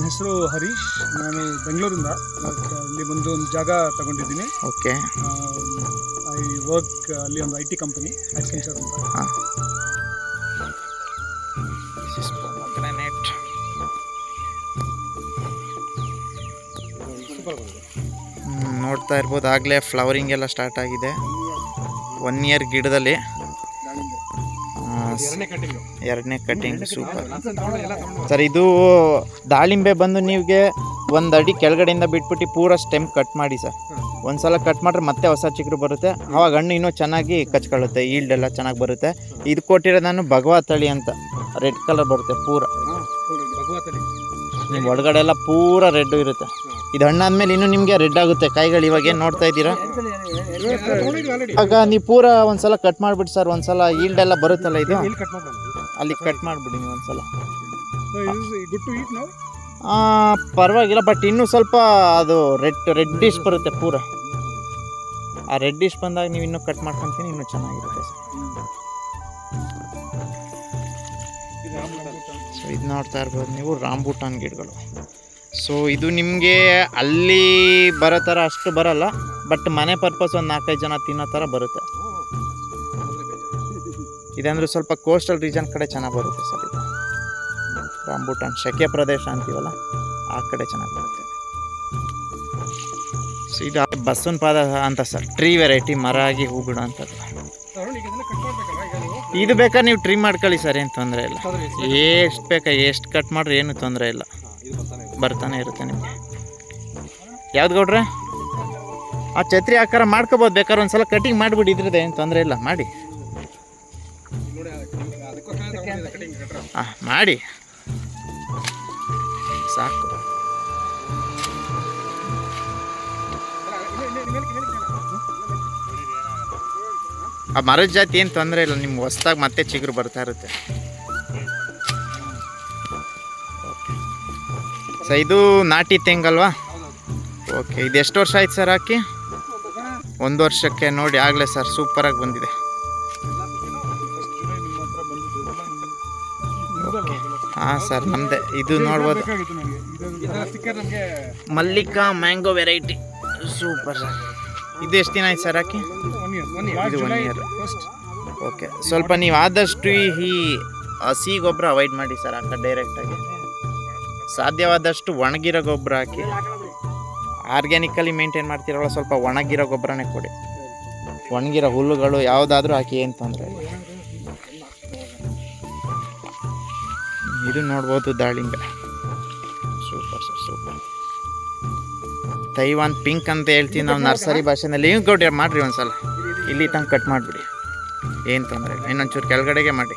ನನ್ನ ಹೆಸರು ಹರೀಶ್. ನಾನು ಬೆಂಗಳೂರಿಂದ. ಅಲ್ಲಿ ಬಂದು ಒಂದು ಜಾಗ ತಗೊಂಡಿದ್ದೀನಿ. ಓಕೆ. ಐ ವರ್ಕ್ ಅಲ್ಲಿ ಒಂದು ಐ ಟಿ ಕಂಪನಿ ಅಕ್ಸೆಂಚರ್ ಅಂತ. ನೋಡ್ತಾ ಇರ್ಬೋದು. ಆಗಲೇ ಫ್ಲವರಿಂಗ್ ಎಲ್ಲ ಸ್ಟಾರ್ಟ್ ಆಗಿದೆ. ಒನ್ ಇಯರ್ ಗಿಡದಲ್ಲಿ. ಎರಡನೇ ಕಟಿಂಗ್ ಸೂಪರ್ ಸರ್ ಇದು ದಾಳಿಂಬೆ ಬಂದು ನಿಮಗೆ ಒಂದು ಅಡಿ ಕೆಳಗಡೆಯಿಂದ ಬಿಟ್ಬಿಟ್ಟು ಪೂರ ಸ್ಟೆಮ್ ಕಟ್ ಮಾಡಿ ಸರ್. ಒಂದ್ಸಲ ಕಟ್ ಮಾಡಿದ್ರೆ ಮತ್ತೆ ಹೊಸ ಚಿಗುರು ಬರುತ್ತೆ. ಆವಾಗ ಹಣ್ಣು ಇನ್ನೂ ಚೆನ್ನಾಗಿ ಕಚ್ಕೊಳ್ಳುತ್ತೆ ಈಲ್ಡ್ ಎಲ್ಲ ಚೆನ್ನಾಗಿ ಬರುತ್ತೆ. ಇದು ಕೊಟ್ಟಿರೋ ನಾನು ಭಗವಾ ತಳಿ ಅಂತ. ರೆಡ್ ಕಲರ್ ಬರುತ್ತೆ ಪೂರ. ಒಳಗಡೆ ಎಲ್ಲ ಪೂರ ರೆಡ್ ಇರುತ್ತೆ. ಇದು ಹಣ್ಣಾದ್ಮೇಲೆ ಇನ್ನು ನಿಮಗೆ ರೆಡ್ ಆಗುತ್ತೆ. ಕಾಯಿಗಳು ಇವಾಗ ಏನು ನೋಡ್ತಾ ಇದ್ದೀರಾ? ಆಗ ನೀವು ಪೂರ ಒಂದ್ಸಲ ಕಟ್ ಮಾಡಿಬಿಡಿ ಸರ್ ಒಂದ್ಸಲ ಈಲ್ಡ್ ಎಲ್ಲ ಬರುತ್ತಲ್ಲ ಇದು? ಅಲ್ಲಿ ಕಟ್ ಮಾಡಿಬಿಡಿ ನೀವು ಒಂದ್ಸಲ. ಪರವಾಗಿಲ್ಲ ಬಟ್ ಇನ್ನೂ ಸ್ವಲ್ಪ ಅದು ರೆಡ್ ರೆಡ್ ಡಿಶ್ ಬರುತ್ತೆ ಪೂರ. ಆ ರೆಡ್ ಡಿಶ್ ಬಂದಾಗ ನೀವು ಇನ್ನೂ ಕಟ್ ಮಾಡ್ಕೊಂತೀನಿ ಇನ್ನೂ ಚೆನ್ನಾಗಿರುತ್ತೆ ಸರ್ ಸೊ ಇದು ನೋಡ್ತಾ ಇರ್ಬೋದು ನೀವು ರಾಂಬೂಟಾನ್ ಗಿಡಗಳು. ಸೊ ಇದು ನಿಮಗೆ ಅಲ್ಲಿ ಬರೋ ಥರ ಅಷ್ಟು ಬರಲ್ಲ ಬಟ್ ಮನೆ ಪರ್ಪಸ್ ಒಂದು ನಾಲ್ಕೈದು ಜನ ತಿನ್ನೋ ಥರ ಬರುತ್ತೆ. ಇದಂದ್ರೆ ಸ್ವಲ್ಪ ಕೋಸ್ಟಲ್ ರೀಜನ್ ಕಡೆ ಚೆನ್ನಾಗಿ ಬರುತ್ತೆ ಸರ್ ಇದು. ರಾಂಬೂಟಾನ್ ಶಕೆ ಪ್ರದೇಶ ಅಂತೀವಲ್ಲ ಆ ಕಡೆ ಚೆನ್ನಾಗಿ ಬರುತ್ತೆ. ಸೊ ಇದು ಬಸ್ಸನ್ ಪಾದ ಅಂತ ಸರ್ ಟ್ರೀ ವೆರೈಟಿ ಮರ ಆಗಿ ಹೂ ಬಿಡೋ ಅಂಥದ್ದು. ಇದು ಬೇಕಾದ್ರೆ ನೀವು ಟ್ರಿಮ್ ಮಾಡ್ಕೊಳ್ಳಿ ಸರ್ ಏನು ತೊಂದರೆ ಇಲ್ಲ. ಎಷ್ಟು ಬೇಕಾ ಎಷ್ಟು ಕಟ್ ಮಾಡ್ರಿ ಏನು ತೊಂದರೆ ಇಲ್ಲ. ಬರ್ತಾನೆ ಇರುತ್ತೆ ನಿಮಗೆ. ಯಾವ್ದು ಗೌಡ್ರೆ? ಆ ಛತ್ರಿ ಆಕಾರ ಮಾಡ್ಕೋಬೋದು, ಬೇಕಾದ್ರೆ ಒಂದ್ಸಲ ಕಟಿಂಗ್ ಮಾಡಿಬಿಡಿ ಇದ್ರದ್ದು ಏನು ತೊಂದರೆ ಇಲ್ಲ, ಮಾಡಿ. ಹಾಂ ಮಾಡಿ. ಸಾಕು. ಆ ಮರದ ಜಾತಿ ಏನು ತೊಂದರೆ ಇಲ್ಲ, ನಿಮ್ಗೆ ಹೊಸ್ದಾಗಿ ಮತ್ತೆ ಚಿಗುರು ಬರ್ತಾ ಇರುತ್ತೆ. ಸೊ ಇದು ನಾಟಿ ತೆಂಗಲ್ವಾ? ಓಕೆ ಇದು ಎಷ್ಟು ವರ್ಷ ಆಯ್ತು ಸರ್ ಹಾಕಿ? ಒಂದು ವರ್ಷಕ್ಕೆ ನೋಡಿ, ಆಗಲೇ ಸರ್ ಸೂಪರಾಗಿ ಬಂದಿದೆ. ಹಾಂ ಸರ್ ನಮ್ಮದೇ ಇದು ನೋಡ್ಬೋದು. Mallika mango variety. Super sir. ಇದು ಎಷ್ಟು ದಿನ ಆಯ್ತು ಸರ್ ಹಾಕಿ? ಇದು ಒನ್ ಇಯರ್ ಓಕೆ ಸ್ವಲ್ಪ ನೀವು ಆದಷ್ಟು ಈ ಹಸಿ ಗೊಬ್ಬರ ಅವಾಯ್ಡ್ ಮಾಡಿ ಸರ್, ಹಾಕ ಡೈರೆಕ್ಟಾಗಿ ಸಾಧ್ಯವಾದಷ್ಟು ಒಣಗಿರೋ ಗೊಬ್ಬರ ಹಾಕಿ. ಆರ್ಗ್ಯಾನಿಕಲಿ ಮೇಂಟೈನ್ ಮಾಡ್ತಿರಲ್ಲ ಸ್ವಲ್ಪ ಒಣಗಿರೋ ಗೊಬ್ಬರನೇ ಕೊಡಿ. ಒಣಗಿರೋ ಹುಲ್ಲುಗಳು ಯಾವುದಾದ್ರೂ ಹಾಕಿ, ಏನು ತೊಂದರೆ ಇದು ನೋಡ್ಬೋದು ದಾಳಿಂಬೆ. Super sir super Taiwan pink ಅಂತ ಹೇಳ್ತೀವಿ ನಾವು ನರ್ಸರಿ ಭಾಷೆನಲ್ಲಿ. ಹಿಂಗೆ ಕೊಡಿ ಮಾಡಿರಿ ಒಂದ್ಸಲ? ಇಲ್ಲಿ ತಂಗೆ ಕಟ್ ಮಾಡಿಬಿಡಿ. ಏನು ತೊಂದರೆ ಇಲ್ಲ. ಇನ್ನೊಂಚೂರು ಕೆಳಗಡೆಗೆ ಮಾಡಿ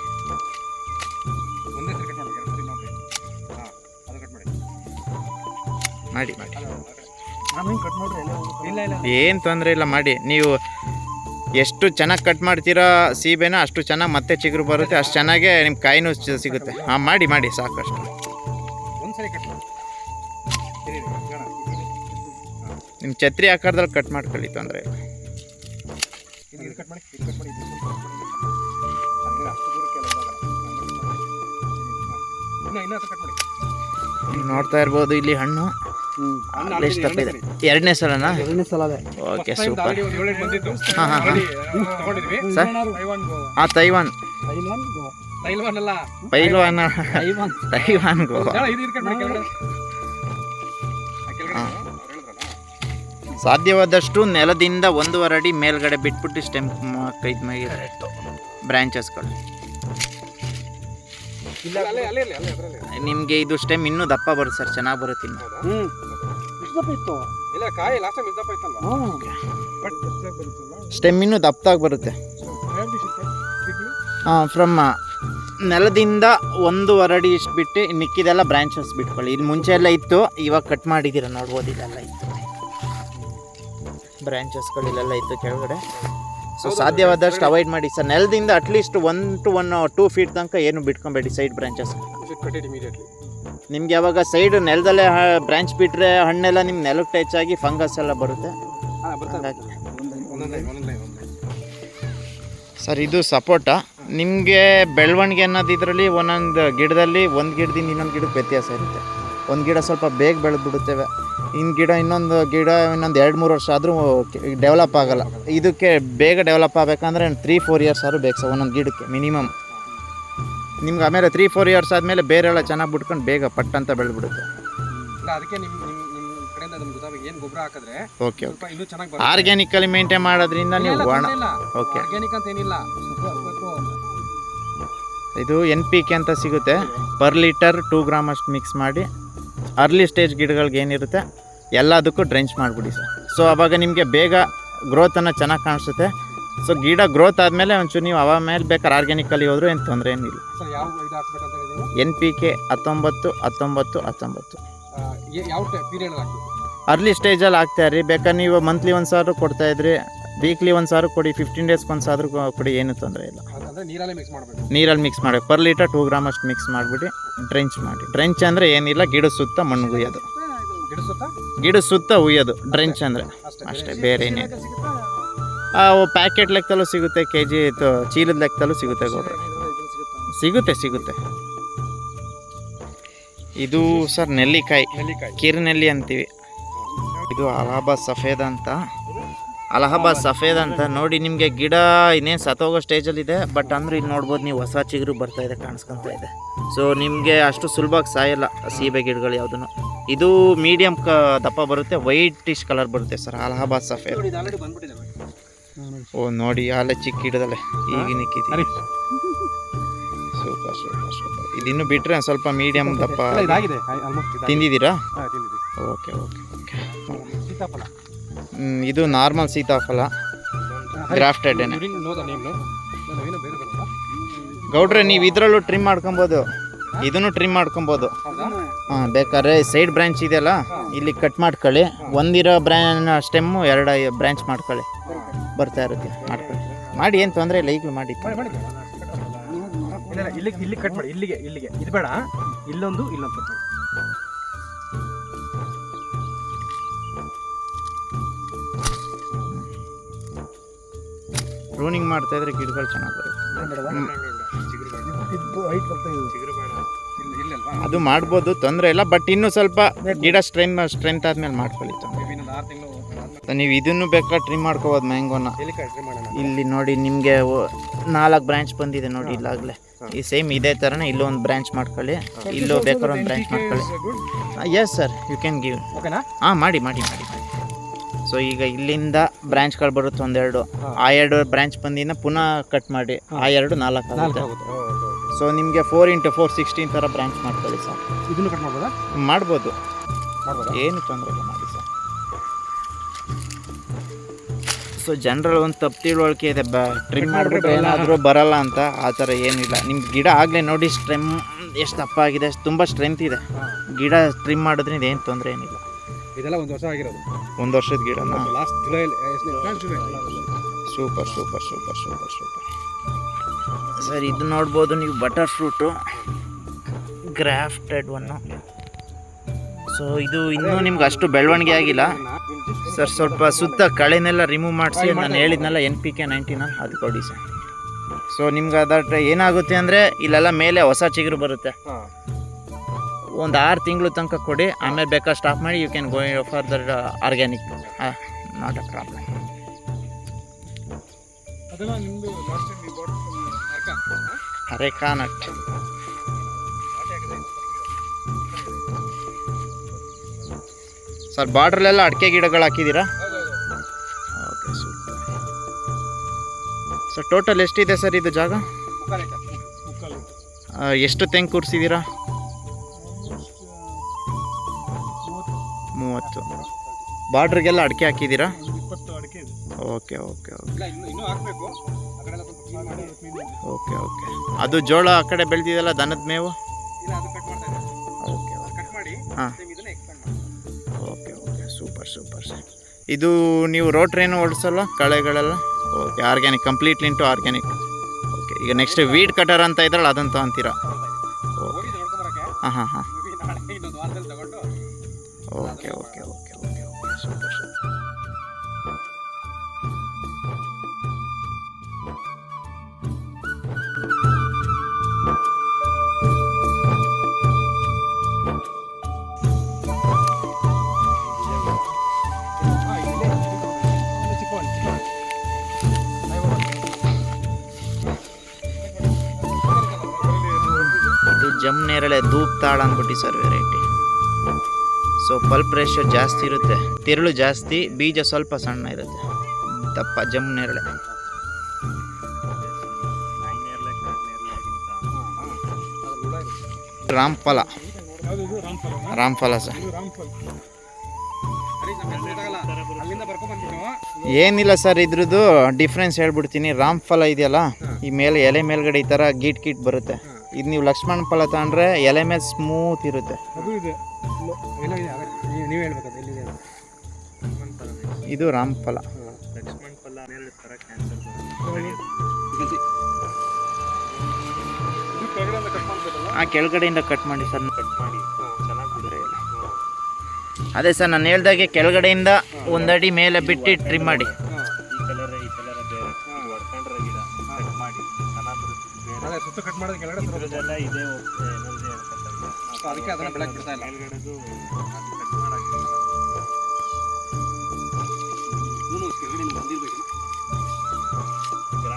ಏನು ತೊಂದರೆ ಇಲ್ಲ ಮಾಡಿ. ನೀವು ಎಷ್ಟು ಚೆನ್ನಾಗಿ ಕಟ್ ಮಾಡ್ತೀರಾ ಸೀಬೆನ ಅಷ್ಟು ಚೆನ್ನಾಗಿ ಮತ್ತೆ ಚಿಗುರು ಬರುತ್ತೆ ಅಷ್ಟು ಚೆನ್ನಾಗೇ ನಿಮ್ಮ ಕಾಯಿನೂ ಸಿಗುತ್ತೆ. ಹಾಂ ಮಾಡಿ ಮಾಡಿ ಸಾಕಷ್ಟು. ಒಂದ್ಸರಿ ಕಟ್ ಮಾಡಿ. ನಿಮ್ಮ ಛತ್ರಿ ಆಕಾರದಲ್ಲಿ ಕಟ್ ಮಾಡ್ಕೊಳ್ಳಿ ತೊಂದರೆ ಇಲ್ಲ. ಕಟ್ ಮಾಡಿ ಕಟ್ ಮಾಡಿ ಇದು ಸ್ವಲ್ಪ ಕಟ್ ಮಾಡಿ. ಹಂಗೆ ಅಷ್ಟು ದೂರಕ್ಕೆ ಎಲ್ಲ ಇದಾಗಲ್ಲ. ಇನ್ನ ಇನ್ನ ಕಟ್ ಮಾಡಿ. ನೋಡ್ತಾ ಇರ್ಬೋದು ಇಲ್ಲಿ ಹಣ್ಣು. ದಪ್ಪ ಇದೆ ಎರಡನೇ ಸಲನಾ? ಎರಡನೇ ಸಲ ಓಕೆ ಸೂಪರ್ ಹಾಂ ಹಾಂ, sir? Taiwan Taiwan Taiwan Goa. ಅಲ್ಲ. ಪೈಲ್ವಾನ್. ತೈವಾನ್. ಸಾಧ್ಯವಾದಷ್ಟು ನೆಲದಿಂದ ಒಂದೂವರೆ ಅಡಿ ಮೇಲ್ಗಡೆ ಬಿಟ್ಬಿಟ್ಟು ಸ್ಟೆಂಪ್ ಕೈದ ಮೇಲೆ ಬ್ರಾಂಚಸ್ಗಳು ನಿಮಗೆ ಇದು ಸ್ಟೆಮ್ ಇನ್ನೂ ದಪ್ಪ ಬರುತ್ತೆ ಸರ್ ಚೆನ್ನಾಗಿ ಬರುತ್ತೆ ಇನ್ನು. ದಪ್ಪ ಇತ್ತು? ಇಲ್ಲ ಕಾಯಿ ಲಾಸ್ಟ್ ಟೈಮ್ ದಪ್ಪ ಇತ್ತಲ್ವಾ? ಬಟ್ ಬರುತ್ತಲ್ಲ ಸ್ಟೆಮ್ ಇನ್ನೂ ದಪ್ಪದಾಗಿ ಬರುತ್ತೆ. ಫ್ರಮ್ ನೆಲದಿಂದ ಒಂದು ಅಡಿ ಇಷ್ಟು ಬಿಟ್ಟು ಮಿಕ್ಕಿದೆಲ್ಲ ಬ್ರಾಂಚಸ್ ಬಿಟ್ಕೊಳ್ಳಿ. ಇಲ್ಲಿ ಮುಂಚೆ ಎಲ್ಲ ಇತ್ತು ಇವಾಗ ಕಟ್ ಮಾಡಿದ್ದೀರಾ ನೋಡ್ಬೋದು ಇದೆಲ್ಲ ಇತ್ತು. ಬ್ರಾಂಚಸ್ಗಳು ಇಲ್ಲೆಲ್ಲ ಇತ್ತು ಕೆಳಗಡೆ. ಸೊ ಸಾಧ್ಯವಾದಷ್ಟು ಅವಾಯ್ಡ್ ಮಾಡಿ. ಸರ್ ನೆಲದಿಂದ at least one two one two feet ತನಕ ಏನು ಬಿಟ್ಕೊಬೇಡಿ ಸೈಡ್ ಬ್ರಾಂಚಸ್ ನಿಮ್ಗೆ ಯಾವಾಗ ಸೈಡ್ ನೆಲದಲ್ಲೇ ಬ್ರಾಂಚ್ ಬಿಟ್ಟರೆ ಹಣ್ಣೆಲ್ಲ ನಿಮ್ಮ ನೆಲಕ್ಕೆ ಟಚ್ ಆಗಿ ಫಂಗಸ್ ಎಲ್ಲ ಬರುತ್ತೆ. ಸರ್ ಇದು ಸಪೋಟ ನಿಮಗೆ ಬೆಳವಣಿಗೆ ಅನ್ನೋದು ಇದರಲ್ಲಿ ಒಂದೊಂದು ಗಿಡದಲ್ಲಿ ಒಂದು ಗಿಡದಿಂದ ಇನ್ನೊಂದು ಗಿಡಕ್ಕೆ ವ್ಯತ್ಯಾಸ ಇರುತ್ತೆ. ಒಂದು ಗಿಡ ಸ್ವಲ್ಪ ಬೇಗ ಬೆಳೆದು ಬಿಡುತ್ತೇವೆ ಇನ್ನು ಗಿಡ ಇನ್ನೊಂದು ಗಿಡ ಇನ್ನೊಂದು ಎರಡು ಮೂರು ವರ್ಷ ಆದರೂ ಡೆವಲಪ್ ಆಗಲ್ಲ. ಇದಕ್ಕೆ ಬೇಗ ಡೆವಲಪ್ ಆಗಬೇಕಂದ್ರೆ ತ್ರೀ ಫೋರ್ ಇಯರ್ಸ್ ಆದರೂ ಬೇಕು ಸರ್ ಒಂದೊಂದು ಗಿಡಕ್ಕೆ ಮಿನಿಮಮ್ ನಿಮ್ಗೆ ಆಮೇಲೆ ತ್ರೀ ಫೋರ್ ಇಯರ್ಸ್ ಆದಮೇಲೆ ಬೇರೆ ಎಲ್ಲ ಚೆನ್ನಾಗಿ ಬಿಟ್ಕೊಂಡು ಬೇಗ ಪಟ್ ಅಂತ ಬೆಳೆದ್ಬಿಡುತ್ತೆ. ಅದಕ್ಕೆ ನಿಮ್ಮ ನಿಮ್ಮ ನಿಮ್ಮ ಕಡೆಯಿಂದ ನಮ್ಗೆ ಗೊತ್ತಾಗಬೇಕು. ಏನು ಗೊಬ್ಬರ ಹಾಕಿದ್ರೆ ಓಕೆ ಇನ್ನೂ ಚೆನ್ನಾಗಿ ಆರ್ಗ್ಯಾನಿಕಲ್ಲಿ ಮೇಂಟೈನ್ ಮಾಡೋದ್ರಿಂದ ನೀವು ಒಣ ಓಕೆ ಆರ್ಗ್ಯಾನಿಕ್ ಅಂತ ಏನಿಲ್ಲ. ಇದು ಎನ್ ಪಿ ಕೆ ಅಂತ ಸಿಗುತ್ತೆ. ಪರ್ ಲೀಟರ್ ಟೂ ಗ್ರಾಮ್ ಅಷ್ಟು ಮಿಕ್ಸ್ ಮಾಡಿ ಅರ್ಲಿ ಸ್ಟೇಜ್ ಗಿಡಗಳಿಗೆ ಏನಿರುತ್ತೆ ಎಲ್ಲದಕ್ಕೂ ಡ್ರೆಂಚ್ ಮಾಡಿಬಿಡಿ ಸರ್. ಸೊ ಅವಾಗ ನಿಮಗೆ ಬೇಗ ಗ್ರೋತನ್ನು ಚೆನ್ನಾಗಿ ಕಾಣಿಸುತ್ತೆ. ಸೊ ಗಿಡ ಗ್ರೋತ್ ಆದಮೇಲೆ ಒಂಚೂರು ನೀವು ಅವಾಗ ಮೇಲೆ ಬೇಕಾದ್ರೆ ಆರ್ಗ್ಯಾನಿಕಲ್ಲಿ ಹೋದರೂ ಏನು ತೊಂದರೆ ಏನಿಲ್ಲ. ಎನ್ ಪಿ ಕೆ ಹತ್ತೊಂಬತ್ತು ಹತ್ತೊಂಬತ್ತು ಹತ್ತೊಂಬತ್ತು. ಯಾವ ಅರ್ಲಿ ಸ್ಟೇಜಲ್ಲಿ ಹಾಕ್ತಾ ರೀ ಬೇಕಾದ್ರೆ ನೀವು ಮಂತ್ಲಿ ಒಂದು ಸಾವಿರ ಕೊಡ್ತಾ ಇದ್ರಿ. ವೀಕ್ಲಿ ಒಂದು ಸಾವಿರ ಕೊಡಿ ಫಿಫ್ಟೀನ್ ಡೇಸ್ಗೆ ಒಂದು ಸಾವಿರ ಕೊಡಿ ಏನೂ ತೊಂದರೆ ಇಲ್ಲ. ಅಂದ್ರೆ ನೀರಲ್ಲೇ ಮಿಕ್ಸ್ ಮಾಡಬೇಕು. ನೀರಲ್ಲಿ ಮಿಕ್ಸ್ ಮಾಡಿ ಪರ್ ಲೀಟರ್ ಟೂ ಗ್ರಾಮ್ ಅಷ್ಟು ಮಿಕ್ಸ್ ಮಾಡಿಬಿಟ್ಟು ಡ್ರೆಂಚ್ ಮಾಡಿ. ಡ್ರೆಂಚ್ ಅಂದರೆ ಏನಿಲ್ಲ ಗಿಡ ಸುತ್ತ ಮಣ್ಣು ಉಯ್ಯೋದು. ಗಿಡ ಸುತ್ತ? ಗಿಡ ಸುತ್ತ ಉಯ್ಯೋದು ಡ್ರೆಂಚ್ ಅಂದರೆ. ಅಷ್ಟೇ. ಬೇರೆ ಏನೇ ಪ್ಯಾಕೆಟ್ ಲೆಕ್ಕದಲ್ಲೂ ಸಿಗುತ್ತೆ? ಕೆ ಜಿ ಚೀಲದ ಲೆಕ್ಕದಲ್ಲೂ ಸಿಗುತ್ತೆ ಗೌಡ್ರೆ. ಸಿಗುತ್ತೆ? ಸಿಗುತ್ತೆ ಇದು ಸರ್ ನೆಲ್ಲಿಕಾಯಿ. ನೆಲ್ಲಿಕಾಯಿ. ಕಿರ್ನೆಲ್ಲಿ ಅಂತೀವಿ. ಇದು ಅಲಾಬಾ ಸಫೇದ ಅಂತ. ಅಲಹಾಬಾದ್ ಸಫೇದ್ ಅಂತ ನೋಡಿ ನಿಮಗೆ ಗಿಡ ಇನ್ನೇನು ಸತ್ತೋಗೋ ಸ್ಟೇಜಲ್ಲಿದೆ ಬಟ್ ಅಂದ್ರೆ ಇಲ್ಲಿ ನೋಡ್ಬೋದು ನೀವು ಹೊಸ ಚಿಗುರು ಬರ್ತಾ ಇದೆ ಕಾಣಿಸ್ಕೊಂತ ಇದೆ. ಸೊ ನಿಮಗೆ ಅಷ್ಟು ಸುಲಭವಾಗಿ ಸಾಯಲ್ಲ ಸೀಬೆ ಗಿಡಗಳು ಯಾವುದನ್ನು ಇದು ಮೀಡಿಯಮ್ ಕ ದಪ್ಪ ಬರುತ್ತೆ ವೈಟಿಶ್ ಕಲರ್ ಬರುತ್ತೆ ಸರ್ ಅಲಹಾಬಾದ್ ಸಫೇದ್. ಓ ನೋಡಿ ಅಲ್ಲೇ ಚಿಕ್ಕ ಗಿಡದಲ್ಲೇ ಈಗ ನಿಕ್ಕಿದೆ ಸೂಪರ್ ಸೂಪರ್ ಸೂಪರ್ ಇದಿನ್ನು ಬಿಟ್ಟರೆ ಸ್ವಲ್ಪ ಮೀಡಿಯಮ್ ದಪ್ಪ ತಿಂದಿದ್ದೀರಾ? ಓಕೆ ಓಕೆ ಓಕೆ ಇದು ನಾರ್ಮಲ್ ಸೀತಾಫಲ. ಗ್ರಾಫ್ಟೆಡ್ ಗೌಡ್ರೆ ನೀವು ಇದರಲ್ಲೂ ಟ್ರಿಮ್ ಮಾಡ್ಕೊಬೋದು. ಇದನ್ನು ಟ್ರಿಮ್ ಮಾಡ್ಕೊಬೋದು. ಹಾಂ ಬೇಕಾದ್ರೆ ಸೈಡ್ ಬ್ರ್ಯಾಂಚ್ ಇದೆಯಲ್ಲ ಇಲ್ಲಿ ಕಟ್ ಮಾಡ್ಕೊಳ್ಳಿ. ಒಂದಿರೋ ಬ್ರ್ಯಾನ್ ಸ್ಟೆಮ್ಮು ಎರಡು ಬ್ರ್ಯಾಂಚ್ ಮಾಡ್ಕೊಳ್ಳಿ. ಬರ್ತಾ ಇರುತ್ತೆ ಮಾಡ್ಕೊಳ್ಳಿ. ಮಾಡಿ ಏನು ತೊಂದರೆ ಇಲ್ಲ ಈಗಲೂ ಮಾಡಿ. ಮಾಡಿ ಮಾಡಿ. ಇಲ್ಲ ಇಲ್ಲ ಇಲ್ಲಿಗೆ ಇಲ್ಲಿಗೆ ಕಟ್ ಮಾಡಿ ಇಲ್ಲಿಗೆ ಇಲ್ಲಿಗೆ. ಇದು ಬೇಡ. ಇಲ್ಲೊಂದು ಇಲ್ಲೊಂದು. ಪ್ರೂನಿಂಗ್ ಮಾಡ್ತಾ ಇದ್ರೆ ಗಿಡಗಳು ಚೆನ್ನಾಗಿ ಬರುತ್ತೆ. ಅದು ಮಾಡ್ಬೋದು ತೊಂದರೆ ಇಲ್ಲ ಬಟ್ ಇನ್ನೂ ಸ್ವಲ್ಪ ಗಿಡ ಸ್ಟ್ರೆಂತ್ ಸ್ಟ್ರೆಂತ್ ಆದ್ಮೇಲೆ ಮಾಡ್ಕೊಳ್ಳಿ ತೊಂದರೆ ನೀವು ಇದನ್ನು ಬೇಕಾದ್ರೆ ಟ್ರಿಮ್ ಮಾಡ್ಕೋಬೋದು ಮ್ಯಾಂಗೋನ. ಇಲ್ಲಿ ನೋಡಿ ನಿಮಗೆ ನಾಲ್ಕು ಬ್ರಾಂಚ್ ಬಂದಿದೆ ನೋಡಿ ಇಲ್ಲಾಗಲೇ. ಈ ಸೇಮ್ ಇದೇ ಥರನೇ ಇಲ್ಲೂ ಒಂದು ಬ್ರಾಂಚ್ ಮಾಡ್ಕೊಳ್ಳಿ. ಇಲ್ಲೂ ಬೇಕಾದ್ರೆ ಒಂದು ಬ್ರಾಂಚ್ ಮಾಡ್ಕೊಳ್ಳಿ. Yes sir you can give ಓಕೆನಾ ಹಾಂ ಮಾಡಿ ಮಾಡಿ ಮಾಡಿ. ಸೊ ಈಗ ಇಲ್ಲಿಂದ ಬ್ರಾಂಚ್ಗಳು ಬರುತ್ತೆ ಒಂದೆರಡು. ಆ ಎರಡು ಬ್ರಾಂಚ್ ಬಂದಿನ ಪುನಃ ಕಟ್ ಮಾಡಿ ಆ ಎರಡು ನಾಲ್ಕು ಆಗುತ್ತೆ. ಸೊ ನಿಮಗೆ ಫೋರ್ ಇಂಟು ಫೋರ್ ಸಿಕ್ಸ್ಟೀನ್ ಥರ ಬ್ರಾಂಚ್ ಮಾಡ್ಕೊಳ್ಳಿ ಸರ್ ಇದನ್ನು ಕಟ್ ಮಾಡ್ಬೋದಾ? ಮಾಡ್ಬೋದು. ಏನು ತೊಂದರೆ ಇಲ್ಲ ಮಾಡಿ ಸರ್ ಸೊ ಜನರಲ್ ಒಂದು ತಪ್ಪು ತಿಳುವಳಿಕೆ ಇದೆ. ಬ ಟ್ರಿಮ್ ಮಾಡಿಬಿಟ್ಟು ಏನಾದರೂ ಬರಲ್ಲ ಅಂತ ಆ ಥರ ಏನಿಲ್ಲ ನಿಮ್ಮ ಗಿಡ ಆಗಲೇ ನೋಡಿ ಸ್ಟ್ರೆಮ್ ಎಷ್ಟು ದಪ್ಪ ಆಗಿದೆ ತುಂಬ ಸ್ಟ್ರೆಂತ್ ಇದೆ. ಗಿಡ ಟ್ರಿಮ್ ಮಾಡಿದ್ರಿಂದ ಏನು ತೊಂದರೆ ಏನಿಲ್ಲ. ಇದೆಲ್ಲ ಒಂದು ವರ್ಷ ಆಗಿರೋದು. ಒಂದು ವರ್ಷದ ಗಿಡ last July super super super super super. Sir ಇದು ನೋಡ್ಬೋದು ನೀವು butter fruit grafted one so ಇದು ಇನ್ನೂ ನಿಮ್ಗೆ ಅಷ್ಟು ಬೆಳವಣಿಗೆ ಆಗಿಲ್ಲ. ಸರ್ ಸ್ವಲ್ಪ ಸುತ್ತ ಕಳೆನೆಲ್ಲ ರಿಮೂವ್ ಮಾಡಿಸಿ ನಾನು ಹೇಳಿದ್ನಲ್ಲ ಎನ್ ಪಿ ಕೆ ನೈಂಟಿನ ಅದು ಕೊಡಿ ಸರ್ ಸೊ ನಿಮ್ಗೆ ಅದ್ರ ಏನಾಗುತ್ತೆ ಅಂದರೆ ಇಲ್ಲೆಲ್ಲ ಮೇಲೆ ಹೊಸ ಚಿಗುರು ಬರುತ್ತೆ. ಹಾಂ. ಒಂದು ಆರು ತಿಂಗಳು ತನಕ ಕೊಡಿ ಆಮೇಲೆ ಬೇಕಾದ್ರೆ ಸ್ಟಾಪ್ ಮಾಡಿ you can go further organic not a problem areca nut sir ಬಾರ್ಡ್ರಲ್ಲೆಲ್ಲ ಅಡಿಕೆ ಗಿಡಗಳು ಹಾಕಿದ್ದೀರಾ? ಓಕೆ ಸೂಪರ್ ಸರ್ ಟೋಟಲ್ ಎಷ್ಟಿದೆ ಸರ್ ಇದು ಜಾಗ? ಎಷ್ಟು ತೆಂಗು ಕೂರಿಸಿದ್ದೀರಾ? ಮೂವತ್ತು. ಬಾರ್ಡ್ರಿಗೆಲ್ಲ ಅಡಿಕೆ ಹಾಕಿದ್ದೀರಾ? Okay okay okay. Okay okay. ಅದು ಜೋಳ ಆ ಕಡೆ ಬೆಳೆದಿದೆಯಲ್ಲ ದನದ ಮೇವು? ಓಕೆ ಮಾಡಿ ಹಾಂ. Okay okay. Super super sir. ಇದು ನೀವು ರೋಟ್ರೇನು ಓಡಿಸಲ್ಲ ಕಳೆಗಳೆಲ್ಲ? Okay organic completely into organic. Okay ಈಗ ನೆಕ್ಸ್ಟ್ ವೀಡ್ ಕಟರ್ ಅಂತ ಇದ್ರಲ್ಲ ಅದನ್ನು ಅಂತೀರಾ ಓಕೆ. ಹಾಂ ಹಾಂ ಹಾಂ. Okay okay okay okay okay super super ಜಮ್ ನೇರಳೆ ಧೂಪ್ ತಾಳ ಅಂದ್ಬಿಟ್ಟು ಸರ್ ವೆರೈಟಿ ಸೊ ಪಲ್ಪ್ ರೇಷರ್ ಜಾಸ್ತಿ ಇರುತ್ತೆ. ತಿರುಳು ಜಾಸ್ತಿ, ಬೀಜ ಸ್ವಲ್ಪ ಸಣ್ಣ ಇರುತ್ತೆ. ದಪ್ಪ ಜಮ್ ನೇರಳೆ. ರಾಮ್ಫಲ. ರಾಮ್ಫಲ ಸರ್. ಏನಿಲ್ಲ ಸರ್, ಇದ್ರದ್ದು ಡಿಫ್ರೆನ್ಸ್ ಹೇಳ್ಬಿಡ್ತೀನಿ. ರಾಮ್ಫಲ ಇದೆಯಲ್ಲ, ಈ ಮೇಲೆ ಎಲೆ ಮೇಲ್ಗಡೆ ಈ ಥರ ಗೀಟ್ ಗೀಟ್ ಬರುತ್ತೆ. ಇದು ನೀವು ಲಕ್ಷ್ಮಣ ಫಲ ತಗೊಂಡ್ರೆ ಎಲೆ ಮೇಲೆ ಸ್ಮೂತ್ ಇರುತ್ತೆ. ನೀವು ಹೇಳ್ಬೇಕು ಅದು ಎಲ್ಲಿದೆ ಅಂತ. ಇದು ರಾಮ್ಫಲ ಲಕ್ಷ್ಮಣ್ ಫಲ ಹನ್ನೆರಡು ಥರ ಕ್ಯಾನ್ಸರ್ ಆ ಕೆಳಗಡೆಯಿಂದ ಕಟ್ ಮಾಡಿ ಸರ್. ಕಟ್ ಮಾಡಿ. ಚೆನ್ನಾಗಿ ಬಿಡ್ರೆ ಅದೇ ಸರ್ ನಾನು ಹೇಳ್ದಾಗೆ ಕೆಳಗಡೆಯಿಂದ ಒಂದಡಿ ಮೇಲೆ ಬಿಟ್ಟು ಟ್ರಿಮ್ ಮಾಡಿ. ಈ ಕಲರ್ ಈ ಕಲರ್ ಬೇರೆ. ಹೊಡ್ಕೊಂಡ್ರೆ ಗಿಡ ಕಟ್ ಮಾಡಿ. ಚೆನ್ನಾಗಿ ಬರುತ್ತೆ ಸುತ್ತ ಕಟ್ ಮಾಡೋದು ಕೆಳಗಡೆ ಇದೆ ಅದಕ್ಕೆ ಅದನ್ನ ಬೆಳಕ್ ಬಿಡ್ತಾ ಇಲ್ಲ. ಕೆಳಗಡೆದು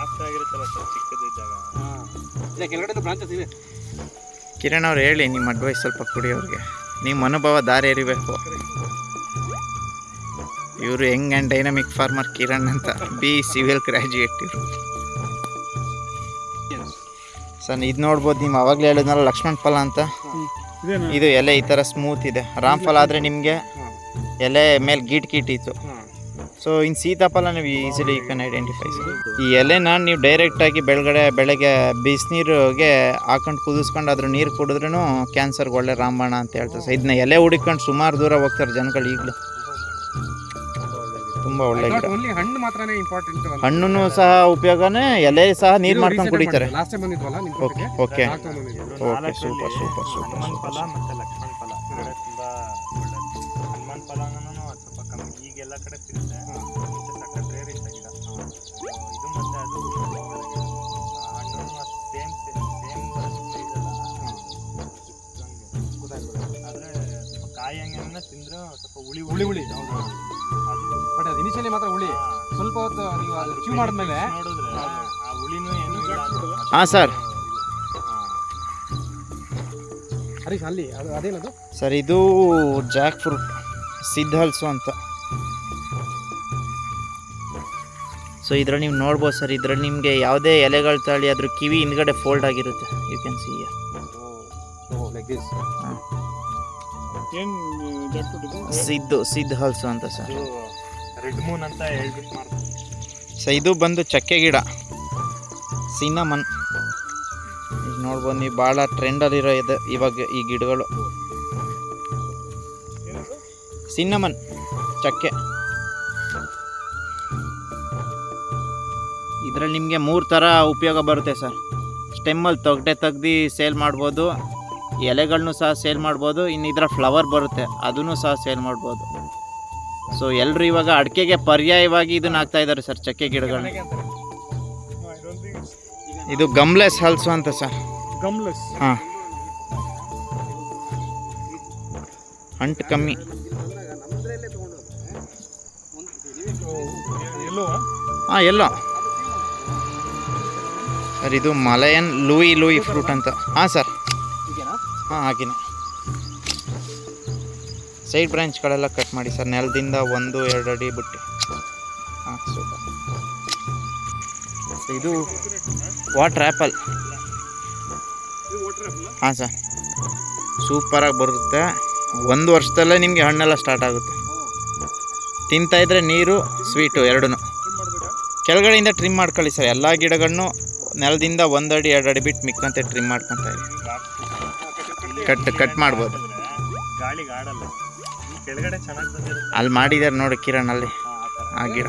ಕಟ್ ಮಾಡಕ್ಕೆ ಗ್ರಾಫ್ಟ್ ಆಗಿರುತ್ತಲ್ಲ ಸರ್ ಚಿಕ್ಕದಿದ್ದಾಗ. ಇಲ್ಲ ಕೆಳಗಡೆ ಬ್ರಾಂಚಸ್ ಇದೆ. ಕಿರಣ್ ಅವ್ರು ಹೇಳಿ ನಿಮ್ಮ ಅಡ್ವೈಸ್ ಸ್ವಲ್ಪ ಕೊಡಿ ಅವ್ರಿಗೆ. ನಿಮ್ಮ ಅನುಭವ ದಾರಿ ಎರಿಬೇಕು. ಇವರು ಹೆಂಗ್ ಆ್ಯಂಡ್ ಡೈನಮಿಕ್ ಫಾರ್ಮರ್ ಕಿರಣ್ ಅಂತ ಬಿ ಸಿವಿಲ್ ಗ್ರ್ಯಾಜುಯೇಟ್ ಇವರು. ಸರ್ ಇದು ನೋಡ್ಬೋದು ನೀವು ಅವಾಗಲೇ ಹೇಳಿದ್ನಲ್ಲ ಲಕ್ಷ್ಮಣ್ ಫಲ ಅಂತ. ಇದು ಎಲೆ ಈ ಥರ ಸ್ಮೂತ್ ಇದೆ. ರಾಮ್ ಫಲ ಆದರೆ ನಿಮಗೆ ಎಲೆ ಮೇಲೆ ಗೀಟ್ ಗೀಟ್ ಇತ್ತು. ಸೊ ಇನ್ನು ಸೀತಾಫಲ ನೀವು ಈಸಿಲಿ ಯು ಕ್ಯಾನ್ ಐಡೆಂಟಿಫೈ ಈ ಎಲೆನ ನೀವು ಡೈರೆಕ್ಟಾಗಿ ಬೆಳಗಡೆ ಬೆಳಗ್ಗೆ ಬಿಸಿನೀರಿಗೆ ಹಾಕೊಂಡು ಕುದಿಸ್ಕೊಂಡು ಅದ್ರ ನೀರು ಕುಡಿದ್ರೂ ಕ್ಯಾನ್ಸರ್ಗೆ ಒಳ್ಳೆ ರಾಮಬಾಣ ಅಂತ ಹೇಳ್ತಾರೆ. ಸೊ ಇದನ್ನ ಎಲೆ ಹುಡುಕೊಂಡು ಸುಮಾರು ದೂರ ಹೋಗ್ತಾರೆ ಜನಗಳು ಈಗಲೂ. ತುಂಬ ಒಳ್ಳೆ ಗಿಡ ಓನ್ಲಿ ಹಣ್ಣು ಮಾತ್ರನೇ ಇಂಪಾರ್ಟೆಂಟ್ ಹಣ್ಣು ಸಹ ಉಪಯೋಗನೇ ಎಲೆ ಸಹ ನೀರು ಮಾಡ್ಕೊಂಡು ಕುಡಿತಾರೆ. Okay okay okay super super super Hanuman ಎಲ್ಲ ಕಡೆ ಸಿಗುತ್ತೆ. ಸಖತ್ ರೇರ್ ಇತ್ತ ಗಿಡ ಇದು ಮತ್ತೆ ಅದು ಹಣ್ಣು ಸೇಮ್ ಸೇಮ್ ಆದ್ರೆ ಸ್ವಲ್ಪ ಕಾಯಿ ಹಂಗೆ ತಿಂದ್ರೆ ಸ್ವಲ್ಪ ಹುಳಿ ಹುಳಿ ಹುಳಿ. ಹೌದು ಅದು ಬಟ್ ಅದು ಇನಿಷಿಯಲಿ ಮಾತ್ರ ಹುಳಿ. ಸ್ವಲ್ಪ ಹೊತ್ತು ನೀವು ಅದು ಚೂ ಮಾಡಿದ್ಮೇಲೆ. ನೋಡಿದ್ರೆ ಆ ಹುಳಿನೂ ಏನು ಇಲ್ಲ. ಹಾಂ ಸರ್. ಹರೀಶ್ ಅಲ್ಲಿ ಅದು ಅದೇನದು? ಸರ್ ಇದು ಜಾಕ್ ಫ್ರೂಟ್ ಸಿದ್ಧಲ್ಸು ಅಂತ. ಸೊ ಇದ್ರಲ್ಲಿ ನೀವು ನೋಡ್ಬೋದು ಸರ್ ಇದ್ರಲ್ಲಿ ನಿಮಗೆ ಯಾವುದೇ ಎಲೆಗಳು ತಳಿ ಅದ್ರ ಕಿವಿ ಹಿಂದ್ಗಡೆ ಫೋಲ್ಡ್ ಆಗಿರುತ್ತೆ. You can see like this Siddu ಸಿದ್ಧ ಹಲ್ಸು ಅಂತ ಸರ್. ರೆಡ್ ಮೂನ್ ಅಂತ ಹೇಳ್ಬಿಟ್ಟು ಸೊ ಇದು ಬಂದು ಚಕ್ಕೆ ಗಿಡ. ಸಿನ್ನಮನ್ ಈಗ ನೋಡ್ಬೋದು ನೀವು ಭಾಳ ಟ್ರೆಂಡಲ್ಲಿರೋ ಇದೆ ಇವಾಗ ಈ ಗಿಡಗಳು. ಸಿನ್ನಮನ್ ಚಕ್ಕೆ. ಇದರಲ್ಲಿ ನಿಮಗೆ ಮೂರು ಥರ ಉಪಯೋಗ ಬರುತ್ತೆ ಸರ್. ಸ್ಟೆಮ್ಮಲ್ಲಿ ತೊಗಟೆ ತೆಗ್ದು ಸೇಲ್ ಮಾಡ್ಬೋದು ಎಲೆಗಳನ್ನು ಸಹ ಸೇಲ್ ಮಾಡ್ಬೋದು ಇನ್ನು ಇದರ ಫ್ಲವರ್ ಬರುತ್ತೆ ಅದನ್ನು ಸಹ ಸೇಲ್ ಮಾಡ್ಬೋದು. ಸೊ ಎಲ್ಲರೂ ಇವಾಗ ಅಡಿಕೆಗೆ ಪರ್ಯಾಯವಾಗಿ ಇದನ್ನ ಹಾಕ್ತಾ ಇದ್ದಾರೆ ಸರ್ ಚಕ್ಕೆ ಗಿಡಗಳನ್ನ ಇದು ಗಮ್ಲೆಸ್ ಹಲ್ಸು ಅಂತ ಸರ್. ಗಮ್ಲೆಸ್ ಹಾಂ. ಅಂಟು ಕಮ್ಮಿ. ಹಾಂ ಎಲ್ಲೋ. ಸರ್ ಇದು ಮಲಯನ್ ಲೂಯಿ ಲೂಯಿ ಫ್ರೂಟ್ ಅಂತ. ಹಾಂ ಸರ್. ಹಾಂ ಹಾಕಿನಿ ಸೈಡ್ ಬ್ರ್ಯಾಂಚ್ಗಳೆಲ್ಲ ಕಟ್ ಮಾಡಿ ಸರ್. ನೆಲದಿಂದ ಒಂದು ಎರಡು ಅಡಿ ಬಿಟ್ಟು. ಹಾಂ ಸೂಪರ್. ಇದು ವಾಟ್ರ್ ಆ್ಯಪಲ್. ಹಾಂ ಸರ್. ಸೂಪರಾಗಿ ಬರುತ್ತೆ. ಒಂದು ವರ್ಷದಲ್ಲೇ ನಿಮಗೆ ಹಣ್ಣೆಲ್ಲ ಸ್ಟಾರ್ಟ್ ಆಗುತ್ತೆ. ತಿಂತಾಯಿದ್ರೆ ನೀರು ಸ್ವೀಟು ಎರಡೂ ಕೆಳಗಡೆಯಿಂದ ಟ್ರಿಮ್ ಮಾಡ್ಕೊಳ್ಳಿ ಸರ್. ಎಲ್ಲ ಗಿಡಗಳನ್ನು ನೆಲದಿಂದ ಒಂದಡಿ ಅಡಿ ಎರಡು ಅಡಿ ಬಿಟ್ಟು ಮಿಕ್ಕಂತೆ ಟ್ರಿಮ್ ಮಾಡ್ಕೊತಾ ಇದೆ ಕಟ್ ಕಟ್ ಮಾಡ್ಬೋದು. ಗಾಳಿಗೆ ಆಡಲ್ಲ ಈ ಕೆಳಗಡೆ ಚೆನ್ನಾಗಿ ಬಂದಿರುತ್ತೆ ಅಲ್ಲಿ ಮಾಡಿದಾರೆ ನೋಡಿ ಕಿರಣ್ ಅಲ್ಲಿ. ಆ ಗಿಡ.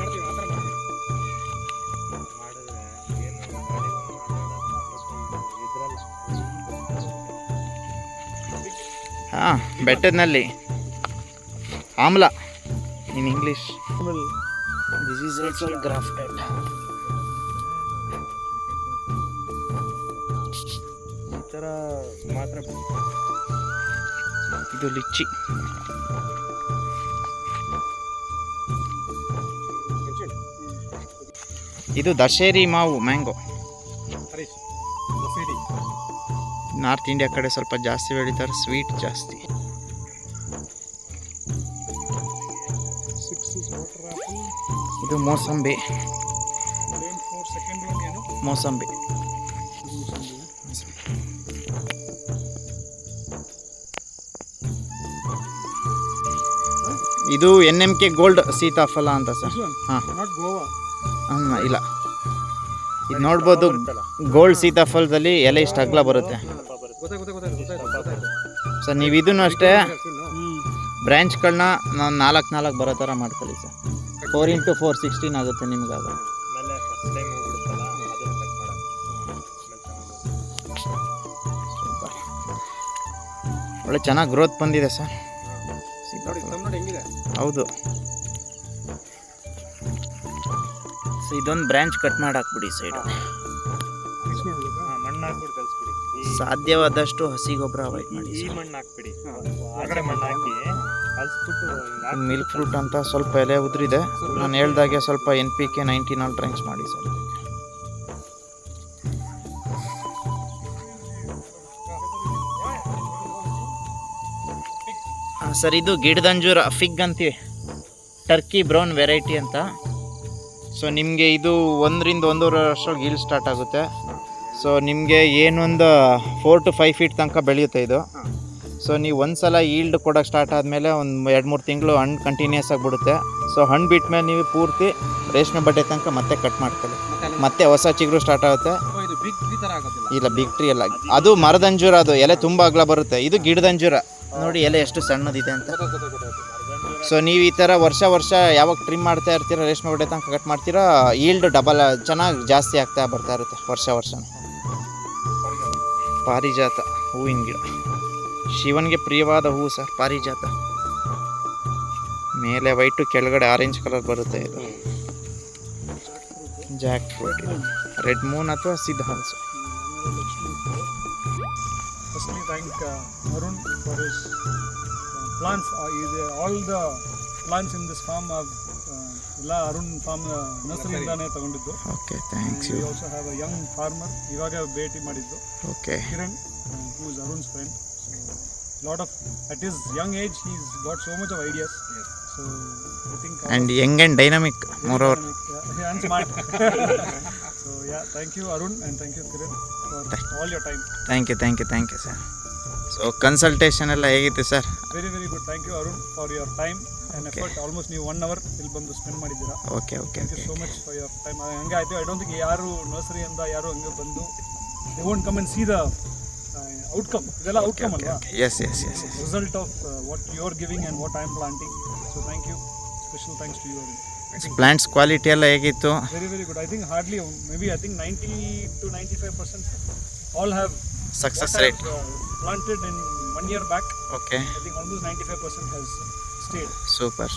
ಹಾಂ ಬೆಟ್ಟದಲ್ಲಿ ಆಮ್ಲ. In English this is also grafted ಮಾತ್ರ ಇದು ಲಿಚ್ಚಿ. ಇದು ದಶೇರಿ ಮಾವು ಮ್ಯಾಂಗೋ. ನಾರ್ತ್ ಇಂಡಿಯಾ ಕಡೆ ಸ್ವಲ್ಪ ಜಾಸ್ತಿ ಬೆಳೀತಾರೆ ಸ್ವೀಟ್ ಜಾಸ್ತಿ. ಇದು ಮೋಸಂಬಿ. ಮೋಸಂಬಿ. ಇದು ಎನ್ ಎಂ ಕೆ ಗೋಲ್ಡ್ ಸೀತಾಫಲ ಅಂತ ಸರ್. ಹಾಂ. ಹ್ಮ್, ಇಲ್ಲ. ಇದು ನೋಡ್ಬೋದು ಗೋಲ್ಡ್ ಸೀತಾಫಲದಲ್ಲಿ ಎಲೆ ಇಷ್ಟು ಅಗ್ಲ ಬರುತ್ತೆ. ಸರ್ ನೀವು ಇದನ್ನು ಅಷ್ಟೇ ಬ್ರ್ಯಾಂಚ್ಗಳನ್ನ ನಾನು ನಾಲ್ಕು ನಾಲ್ಕು ಬರೋ ಥರ ಮಾಡ್ಕೊಳ್ಳಿ sir. Four into four sixteen ಆಗುತ್ತೆ ನಿಮ್ಗೆ ಅದು ಒಳ್ಳೆ ಚೆನ್ನಾಗಿ ಗ್ರೋತ್ ಬಂದಿದೆ ಸರ್. ಹೌದು. ಸೊ ಇದೊಂದು ಬ್ರ್ಯಾಂಚ್ ಕಟ್ ಮಾಡಿ ಹಾಕ್ಬಿಡಿ ಸೈಡ್ ಮಣ್ಣು ಹಾಕ್ಬಿಟ್ಟು ಕಲಿಸ್ಬಿಡಿ. ಸಾಧ್ಯವಾದಷ್ಟು ಹಸಿ ಗೊಬ್ಬರ ಅವಾಯ್ಡ್ ಮಾಡಿ ಈ ಮಣ್ಣು ಹಾಕ್ಬಿಡಿ. ಹೊರಗಡೆ ಮಣ್ಣು ಹಾಕಿ ಕಲಿಸ್ಬಿಟ್ಟು ಹಿಂಗೆ ಹಾಕಿ ಮಿಲ್ಕ್ ಫ್ರೂಟ್ ಅಂತ ಸ್ವಲ್ಪ ಎಲೆ ಉದುರಿದೆ. ನಾನು ಹೇಳ್ದಾಗೆ ಸ್ವಲ್ಪ ಎನ್ ಪಿ ಕೆ ನೈಂಟಿ ನಾಲ್ ಟ್ರೆಂಚ್ ಮಾಡಿ ಸರ್ ಸರ್ ಇದು ಗಿಡದಂಜೂರ ಫಿಗ್ ಅಂತೀವಿ. ಟರ್ಕಿ ಬ್ರೌನ್ ವೆರೈಟಿ ಅಂತ. ಸೊ ನಿಮಗೆ ಇದು ಒಂದರಿಂದ ಒಂದೂವರೆ ವರ್ಷ ಗೀಲ್ ಸ್ಟಾರ್ಟ್ ಆಗುತ್ತೆ. ಸೊ ನಿಮಗೆ ಏನೊಂದು ಫೋರ್ ಟು ಫೈವ್ ಫೀಟ್ ತನಕ ಬೆಳೆಯುತ್ತೆ ಇದು. ಸೊ ನೀವು ಒಂದು ಸಲ ಈಲ್ಡ್ ಕೊಡೋಕ್ಕೆ ಸ್ಟಾರ್ಟ್ ಆದಮೇಲೆ ಒಂದು ಎರಡು ಮೂರು ತಿಂಗಳು ಹಣ್ಣು ಕಂಟಿನ್ಯೂಸ್ ಆಗಿಬಿಡುತ್ತೆ ಸೊ ಹಣ್ಣು ಬಿಟ್ಟ ಮೇಲೆ ನೀವು ಪೂರ್ತಿ ರೇಷ್ಮೆ ಬಟ್ಟೆ ತನಕ ಮತ್ತೆ ಕಟ್ ಮಾಡ್ಕೊಳ್ಳಿ. ಮತ್ತೆ ಹೊಸ ಚಿಗುರು ಸ್ಟಾರ್ಟ್ ಆಗುತ್ತೆ. ಇಲ್ಲ ಬಿಗ್ ಟ್ರೀ ಅಲ್ಲ. ಅದು ಮರದಂಜೂರ ಅದು ಎಲೆ ತುಂಬ ಅಗಲ ಬರುತ್ತೆ. ಇದು ಗಿಡದ ಅಂಜೂರ ನೋಡಿ ಎಲೆ ಎಷ್ಟು ಸಣ್ಣದಿದೆ ಅಂತ. ಸೊ ನೀವು ಈ ಥರ ವರ್ಷ ವರ್ಷ ಯಾವಾಗ ಟ್ರಿಮ್ ಮಾಡ್ತಾ ಇರ್ತೀರ, ರೇಷ್ಮೆ ಬಟ್ಟೆ ತನಕ ಕಟ್ ಮಾಡ್ತೀರಾ ಈಲ್ಡ್ ಡಬಲ್ ಚೆನ್ನಾಗಿ ಜಾಸ್ತಿ ಆಗ್ತಾ ಬರ್ತಾ ಇರುತ್ತೆ ವರ್ಷ ವರ್ಷ ಪಾರಿಜಾತ ಹೂವಿನ ಗಿಡ. ಶಿವನಿಗೆ ಪ್ರಿಯವಾದ ಹೂವು ಸರ್, ಪಾರಿಜಾತ. ಮೇಲೆ ವೈಟು ಕೆಳಗಡೆ ಆರೆಂಜ್ ಕಲರ್ ಬರುತ್ತೆ ಇದು. ಜಾಕ್ ಫ್ರೂಟ್ ರೆಡ್ ಮೂನ್ ಅಥವಾ ಸಿದ್ಧಾನ್ಸ್ Firstly, thank uh, Arun for his uh, plants. Uh, is, uh, all the plants in this farm have uh, ಎಲ್ಲ ಅರುಣ್ ಫಾರ್ಮ್ ನರ್ಸರಿಯಿಂದಾನೇ ತಗೊಂಡಿದ್ದು. Okay thanks you also have a young farmer ಇವಾಗ ಭೇಟಿ ಮಾಡಿದ್ದು. Okay Kiran who is Arun's friend lot of at his young age he's got so much of ideas so I think and young and dynamic moreover and smart. so yeah, thank you Arun and thank you Kiran for all your time. Thank you thank you thank you sir so consultation ಎಲ್ಲ ಹೇಗಿತ್ತು sir very very good thank you Arun for your time and effort almost Almost ನೀವು one hour ಇಲ್ಲಿ ಬಂದು spend ಮಾಡಿದ್ದೀರಾ? Okay okay thank you so much for your time ಹಂಗೆ ಆಯಿತು I don't think ಯಾರು ನರ್ಸರಿಯಿಂದ ಯಾರು ಹಂಗೆ ಬಂದು they won't come and see the outcome ಇದೆಲ್ಲ ಔಟ್ಕಮ್ ಅಲ್ವಾ? Yes yes yes yes result of what you are giving and what I am planting so thank you special thanks to you plants quality ಎಲ್ಲ ಹೇಗಿತ್ತು? Very very good to 95% all in 1 year back okay super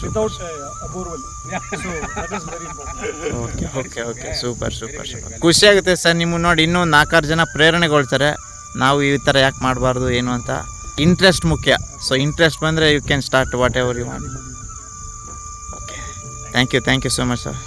okay okay okay super super ಖುಷಿ ಆಗುತ್ತೆ sir ನಿಮ್ಮ ನೋಡಿ ಇನ್ನೂ ನಾಲ್ಕಾರು ಜನ ಪ್ರೇರಣೆಗೊಳ್ತಾರೆ. ನಾವು ಈ ಥರ ಯಾಕೆ ಮಾಡಬಾರ್ದು ಏನು ಅಂತ. ಇಂಟ್ರೆಸ್ಟ್ ಮುಖ್ಯ. ಸೊ ಇಂಟ್ರೆಸ್ಟ್ ಬಂದರೆ you can start whatever you ಮಾಡಿ thank you thank you so much sir